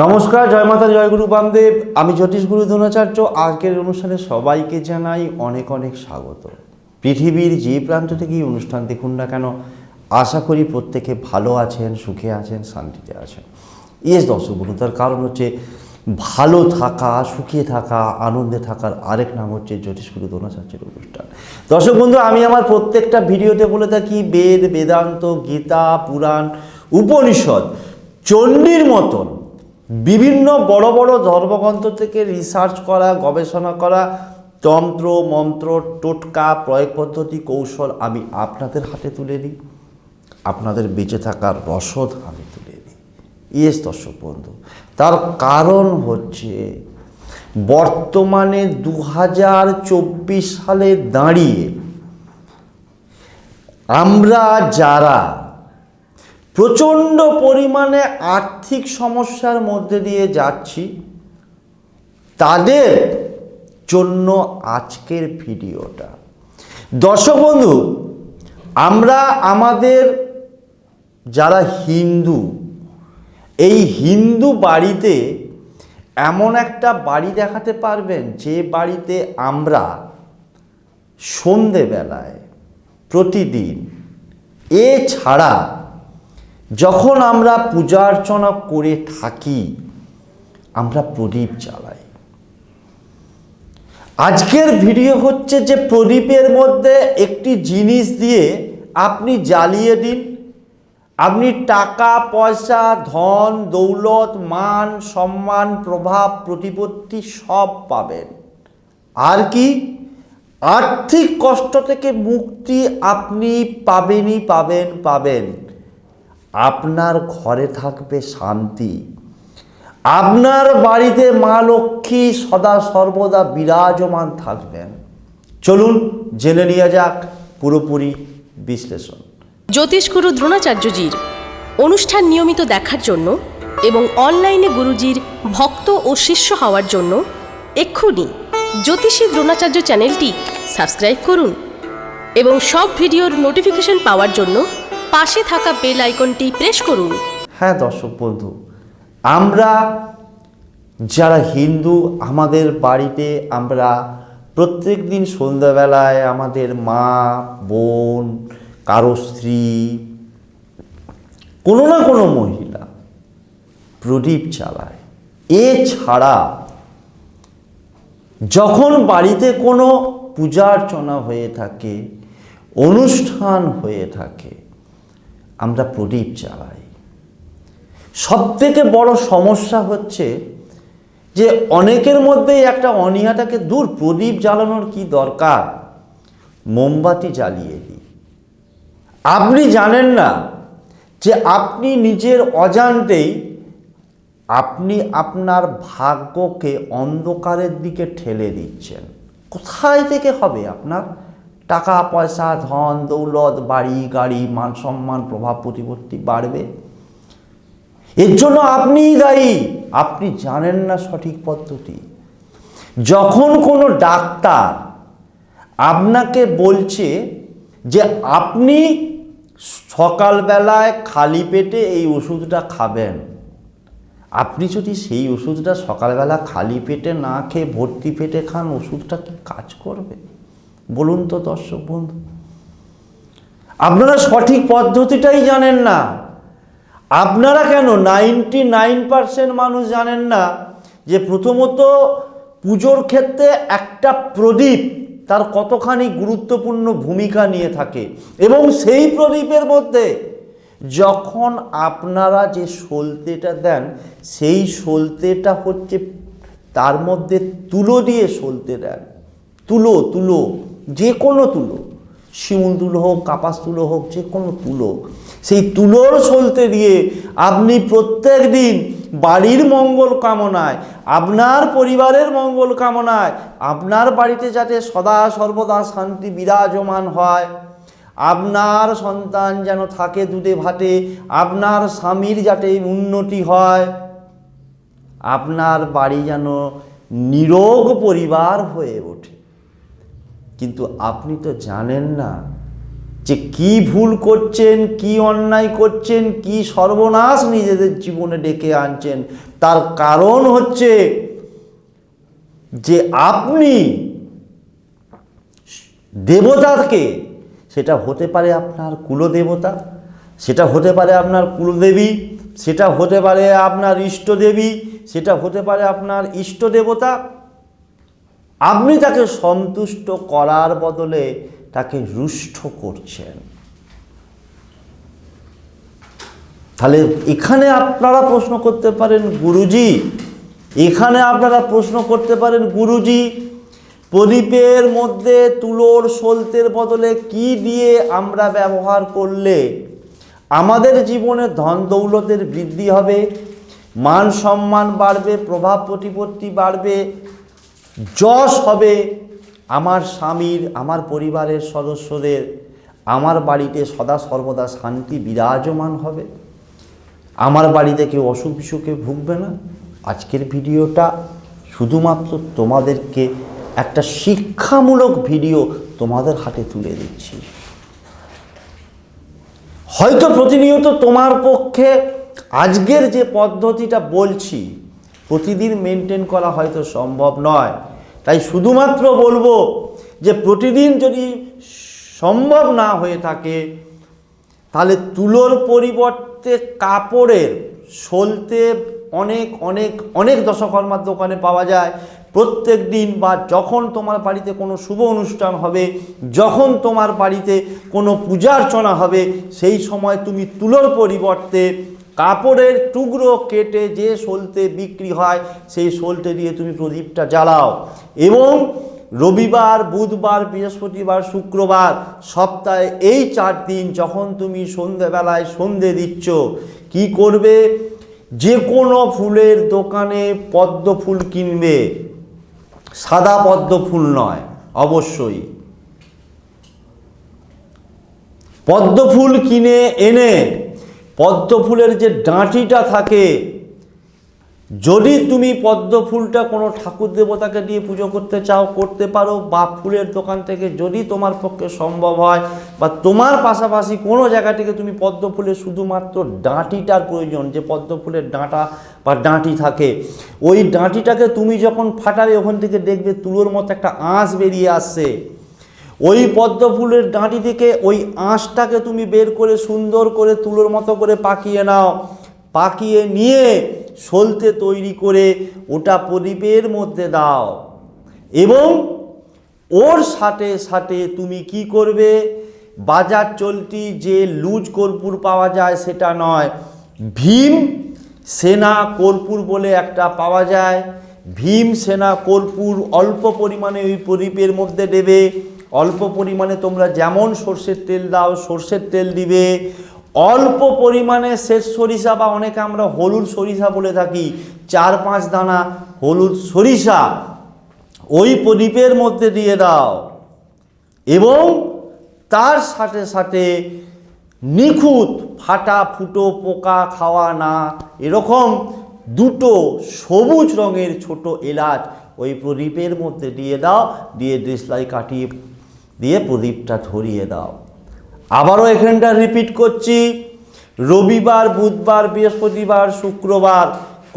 নমস্কার, জয় মাতা, জয় গুরু বামদেব। আমি জ্যোতিষ গুরু দ্রোণাচার্য। আজকের অনুষ্ঠানে সবাইকে জানাই অনেক অনেক স্বাগত। পৃথিবীর যে প্রান্ত থেকে এই অনুষ্ঠান দেখুন না কেন, আশা করি প্রত্যেকে ভালো আছেন, সুখে আছেন, শান্তিতে আছেন। ইয়েস দর্শক বলুন তার কারণ হচ্ছে ভালো থাকা, সুখে থাকা, আনন্দে থাকার আরেক নাম হচ্ছে জ্যোতিষগুরু দ্রোণাচার্যের অনুষ্ঠান। দর্শক বন্ধু, আমি আমার প্রত্যেকটা ভিডিওতে বলে থাকি, বেদ, বেদান্ত, গীতা, পুরাণ, উপনিষদ, চণ্ডীর মতন বিভিন্ন বড় বড় ধর্মগ্রন্থ থেকে রিসার্চ করা, গবেষণা করা তন্ত্র মন্ত্র, টোটকা, প্রয়োগ পদ্ধতি, কৌশল আমি আপনাদের হাতে তুলে দিই আপনাদের বেঁচে থাকার রসদ আমি তুলে দিই ইয়েস দর্শক বন্ধু, তার কারণ হচ্ছে বর্তমানে দু হাজার চব্বিশ সালে দাঁড়িয়ে আমরা যারা প্রচণ্ড পরিমাণে আর্থিক সমস্যার মধ্যে দিয়ে যাচ্ছি। তাদের জন্য আজকের ভিডিওটা। দর্শক বন্ধু, আমরা আমাদের যারা হিন্দু, এই হিন্দু বাড়িতে এমন একটা বাড়ি দেখাতে পারবেন, যে বাড়িতে আমরা সন্ধেবেলায় প্রতিদিন এছাড়া যখন আমরা পূজা অর্চনা করে থাকি, আমরা প্রদীপ জ্বালাই। আজকের ভিডিও হচ্ছে যে প্রদীপের মধ্যে একটি জিনিস দিয়ে আপনি জ্বালিয়ে দিন। আপনি টাকা, পয়সা, ধন, দৌলত, মান, সম্মান, প্রভাব, প্রতিপত্তি সব পাবেন। আর কি? আর্থিক কষ্ট থেকে মুক্তি আপনি পাবেনই পাবেন পাবেন। আপনার ঘরে থাকবে শান্তি। আপনার বাড়িতে মা লক্ষ্মী সদা সর্বদা বিরাজমান থাকবেন। চলুন জেনে নেওয়া যাক পুরোপুরি বিশ্লেষণ। জ্যোতিষগুরু দ্রোণাচার্যজির অনুষ্ঠান নিয়মিত দেখার জন্য এবং অনলাইনে গুরুজির ভক্ত ও শিষ্য হওয়ার জন্য এক্ষুনি জ্যোতিষী দ্রোণাচার্য চ্যানেলটি সাবস্ক্রাইব করুন এবং সব ভিডিওর নোটিফিকেশন পাওয়ার জন্য পাশে থাকা বেল আইকনটি প্রেস করুন। হ্যাঁ দর্শক বন্ধু, আমরা যারা হিন্দু, আমাদের বাড়িতে আমরা প্রত্যেক দিন সন্ধ্যাবেলায় আমাদের মা, বোন, কারও স্ত্রী, কোনো না কোনো মহিলা প্রদীপ চালায় এছাড়া যখন বাড়িতে কোনো পূজা অর্চনা হয়ে থাকে, অনুষ্ঠান হয়ে থাকে আমরা প্রদীপ জ্বালাই। সব থেকে বড় সমস্যা হচ্ছে যে অনেকের মধ্যেই একটা অনীহাটাকে দূর প্রদীপ জ্বালানোর কি দরকার? মোমবাতি জ্বালিয়ে দিই। আপনি জানেন না যে আপনি নিজের অজান্তেই আপনি আপনার ভাগ্যকে অন্ধকারের দিকে ঠেলে দিচ্ছেন। কোথায় থেকে হবে আপনার? টাকা, পয়সা, ধন, দৌলত, বাড়ি, গাড়ি, মান সম্মান, প্রভাব প্রতিপত্তি বাড়বে। এর জন্য আপনিই দায়ী। আপনি জানেন না সঠিক পদ্ধতি। যখন কোনো ডাক্তার আপনাকে বলছে যে, আপনি সকালবেলায় খালি পেটে এই ওষুধটা খাবেন। আপনি যদি সেই ওষুধটা সকালবেলা খালি পেটে না খেয়ে ভর্তি পেটে খান, ওষুধটা কি কাজ করবে? বলুন তো দর্শক বন্ধু। আপনারা সঠিক পদ্ধতিটাই জানেন না। আপনারা কেন নাইনটি নাইন পার্সেন্ট মানুষ জানেন না যে প্রথমত পুজোর ক্ষেত্রে একটা প্রদীপ তার কতখানি গুরুত্বপূর্ণ ভূমিকা নিয়ে থাকে এবং সেই প্রদীপের মধ্যে যখন আপনারা যে সলতেটা দেন, সেই সলতেটা হচ্ছে তার মধ্যে তুলো দিয়ে সলতে দেন। তুলো তুলো। যে কোনো তুলো, শিমুল তুলো হোক, কাপাস তুলো হোক, যে কোনো তুলো, সেই তুলোর সলতে দিয়ে আপনি প্রত্যেক দিন বাড়ির মঙ্গল কামনায়, আপনার পরিবারের মঙ্গল কামনায়, আপনার বাড়িতে যাতে সদা সর্বদা শান্তি বিরাজমান হয়, আপনার সন্তান যেন থাকে দুধে ভাতে, আপনার স্বামীর যাতে উন্নতি হয়, আপনার বাড়ি যেন নিরোগ পরিবার হয়ে ওঠে। কিন্তু আপনি তো জানেন না যে কি ভুল করছেন, কি অন্যায় করছেন, কি সর্বনাশ নিজেদের জীবনে ডেকে আনছেন। তার কারণ হচ্ছে যে আপনি দেবতাকে, সেটা হতে পারে আপনার কুলদেবতা, সেটা হতে পারে আপনার কুলদেবী, সেটা হতে পারে আপনার ইষ্টদেবী, সেটা হতে পারে আপনার ইষ্ট দেবতা আপনি তাকে সন্তুষ্ট করার বদলে তাকে রুষ্ট করছেন। তাহলে এখানে আপনারা প্রশ্ন করতে পারেন, গুরুজি, এখানে আপনারা প্রশ্ন করতে পারেন, গুরুজি, প্রদীপের মধ্যে তুলোর সলতের বদলে কি দিয়ে আমরা ব্যবহার করলে আমাদের জীবনে ধন দৌলতের বৃদ্ধি হবে, মান সম্মান বাড়বে, প্রভাব প্রতিপত্তি বাড়বে যশ হবে আমার স্বামীর, আমার পরিবারের সদস্যদের, আমার বাড়িতে সদা সর্বদা শান্তি বিরাজমান হবে। আমার বাড়িতে কেউ অসুখ বিসুখে ভুগবে না। আজকের ভিডিওটা শুধুমাত্র তোমাদেরকে একটা শিক্ষামূলক ভিডিও তোমাদের হাতে তুলে দিচ্ছি। হয়তো প্রতিনিয়ত তোমার পক্ষে আজকের যে পদ্ধতিটা বলছি প্রতিদিন মেনটেন করা হয়তো সম্ভব নয়। তাই শুধুমাত্র বলব যে প্রতিদিন যদি সম্ভব না হয়ে থাকে, তাহলে তুলোর পরিবর্তে কাপড়ের সলতে অনেক অনেক অনেক দশকর্মার দোকানে পাওয়া যায়। প্রত্যেক দিন বা যখন তোমার বাড়িতে কোনো শুভ অনুষ্ঠান হবে, যখন তোমার বাড়িতে কোনো পূজা অর্চনা হবে, সেই সময় তুমি তুলোর পরিবর্তে কাপড়ের টুকরো কেটে যে সলতে বিক্রি হয়, সেই সলতে দিয়ে তুমি প্রদীপটা জ্বালাও। এবং রবিবার, বুধবার, বৃহস্পতিবার, শুক্রবার সপ্তাহে এই চার দিন যখন তুমি সন্ধেবেলায় সন্ধে দিচ্ছ, কি করবে? যে কোনো ফুলের দোকানে পদ্ম ফুল কিনবে। সাদা পদ্ম ফুল নয়, অবশ্যই। পদ্ম ফুল কিনে এনে পদ্ম ফুলের যে ডাঁটিটা থাকে, যদি তুমি পদ্ম ফুলটা কোনো ঠাকুর দেবতাকে দিয়ে পুজো করতে চাও, করতে পারো বা ফুলের দোকান থেকে যদি তোমার পক্ষে সম্ভব হয় বা তোমার পাশাপাশি কোনো জায়গা থেকে তুমি পদ্ম ফুলের শুধুমাত্র ডাঁটিটার প্রয়োজন, যে পদ্ম ফুলের ডাঁটা বা ডাঁটি থাকে, ওই ডাঁটিটাকে তুমি যখন ফাটাবে, ওখান থেকে দেখবে তুলোর মতো একটা আঁশ বেরিয়ে আসছে। ওই পদ্ম ফুলের ডাঁটি থেকে ওই আঁশটাকে তুমি বের করে সুন্দর করে তুলোর মতো করে পাকিয়ে নাও। পাকিয়ে নিয়ে সলতে তৈরি করে ওটা প্রদীপের মধ্যে দাও। এবং ওর সাথে সাথে তুমি কি করবে? বাজার চলতি যে লুজ কর্পূর পাওয়া যায় সেটা নয়। ভীম সেনা কর্পূর বলে একটা পাওয়া যায়। ভীম সেনা কর্পূর অল্প পরিমাণে ওই প্রদীপের মধ্যে দেবে। অল্প পরিমাণে তোমরা যেমন সর্ষের তেল দাও, সর্ষের তেল দিবে। অল্প পরিমাণে শেষ সরিষা বা অনেকে আমরা হলুদ সরিষা বলে থাকি, চার পাঁচ দানা হলুদ সরিষা ওই প্রদীপের মধ্যে দিয়ে দাও এবং তার সাথে সাথে নিখুঁত ফাটা ফুটো পোকা খাওয়া না, এরকম দুটো সবুজ রঙের ছোট এলাচ ওই প্রদীপের মধ্যে দিয়ে দাও, দিয়ে দেশলাই কাটিয়ে দিয়ে প্রদীপটা ধরিয়ে দাও। আবারও এখানটা রিপিট করছি। রবিবার, বুধবার, বৃহস্পতিবার, শুক্রবার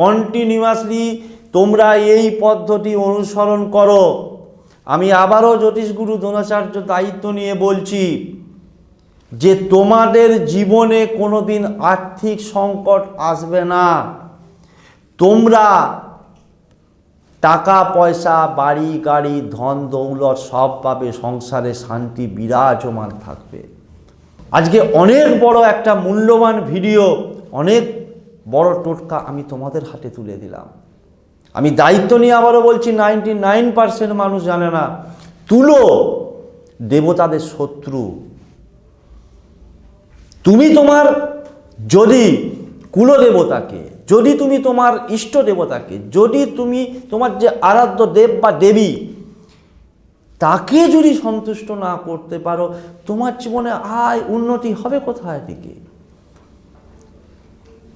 কন্টিনিউয়াসলি তোমরা এই পদ্ধতি অনুসরণ করো। আমি আবারও জ্যোতিষগুরু দ্রোণাচার্য দায়িত্ব নিয়ে বলছি যে তোমাদের জীবনে কোনোদিন আর্থিক সংকট আসবে না। তোমরা টাকা, পয়সা, বাড়ি, গাড়ি, ধন, দৌলত সব পাবে, সংসারে শান্তি, বিরাজমান থাকবে। আজকে অনেক বড় একটা মূল্যবান ভিডিও, অনেক বড় টোটকা আমি তোমাদের হাতে তুলে দিলাম। আমি দায়িত্ব নিয়ে আবারও বলছি নাইনটি নাইন পার্সেন্ট মানুষ জানে না। তুলো, দেবতাদের শত্রু। তুমি তোমার যদি কুলদেবতাকে যদি তুমি তোমার ইষ্ট দেবতাকে যদি তুমি তোমার যে আরাধ্য দেব বা দেবী, তাকে যদি সন্তুষ্ট না করতে পারো, তোমার জীবনে আয় উন্নতি হবে কোথায় থেকে?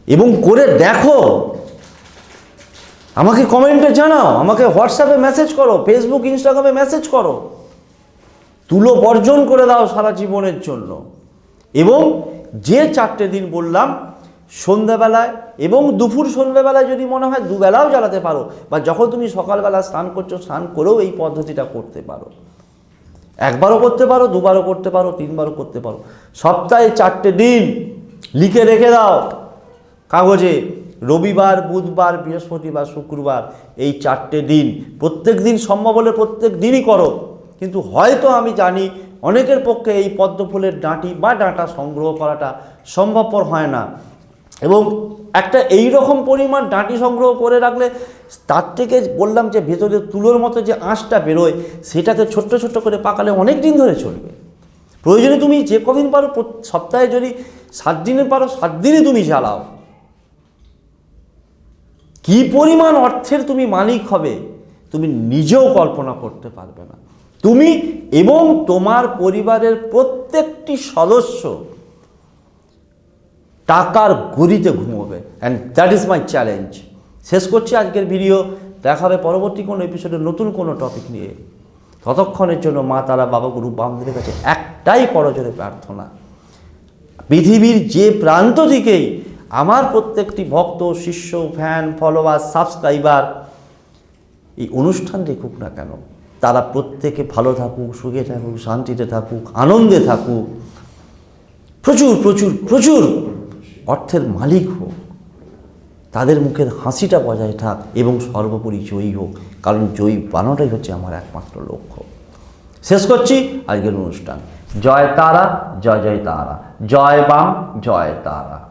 এবং করে দেখো, আমাকে কমেন্টে জানাও, আমাকে হোয়াটসঅ্যাপে মেসেজ করো ফেসবুক ইনস্টাগ্রামে মেসেজ করো। তুলো বর্জন করে দাও সারা জীবনের জন্য। এবং যে চারটে দিন বললাম সন্ধ্যাবেলায় এবং দুপুর সন্ধ্যাবেলায় যদি মনে হয় দুবেলাও জ্বালাতে পারো, বা যখন তুমি সকালবেলা স্নান করছ, স্নান করেও এই পদ্ধতিটা করতে পারো। একবারও করতে পারো, দুবারও করতে পারো, তিনবারও করতে পারো। সপ্তাহে চারটে দিন লিখে রেখে দাও কাগজে, রবিবার, বুধবার, বৃহস্পতিবার, শুক্রবার, এই চারটে দিন। প্রত্যেক দিন সম্ভব হলে প্রত্যেক দিনই করো। কিন্তু হয়তো আমি জানি অনেকের পক্ষে এই পদ্মফুলের ডাঁটি বা ডাঁটা সংগ্রহ করাটা সম্ভবপর হয় না। এবং একটা এই রকম পরিমাণ ডাঁটি সংগ্রহ করে রাখলে তার থেকে বললাম যে ভেতরে তুলোর মতো যে আঁশটা বেরোয়, সেটাকে ছোট্ট ছোট্ট করে পাকালে অনেক দিন ধরে চলবে। প্রয়োজনে তুমি যে কদিন পারো সপ্তাহে যদি সাত দিনে পারো, সাত দিনই তুমি জ্বালাও। কি পরিমাণ অর্থের তুমি মালিক হবে, তুমি নিজেও কল্পনা করতে পারবে না। তুমি এবং তোমার পরিবারের প্রত্যেকটি সদস্য টাকার গরিতে ঘুমোবে। And that is my challenge শেষ করছি আজকের ভিডিও দেখা হবে পরবর্তী কোনো এপিসোডে নতুন কোনো টপিক নিয়ে। ততক্ষণের জন্য মা তারা বাবা গুরু বামদের কাছে একটাই করজোরে প্রার্থনা। পৃথিবীর যে প্রান্ত থেকেই আমার প্রত্যেকটি ভক্ত, শিষ্য ফ্যান ফলোয়ার সাবস্ক্রাইবার এই অনুষ্ঠান দেখুক না কেন, তারা প্রত্যেকে ভালো থাকুক, সুখে থাকুক, শান্তিতে থাকুক, আনন্দে থাকুক। প্রচুর প্রচুর প্রচুর অর্থের মালিক হোক, তাদের মুখের হাসিটা বজায় থাক এবং সর্বোপরি জয়ী হোক, কারণ জয়ী বানানোটাই হচ্ছে আমার একমাত্র লক্ষ্য। শেষ করছি আজকের অনুষ্ঠান। জয় তারা, জয় জয় তারা। জয় বাম, জয় তারা।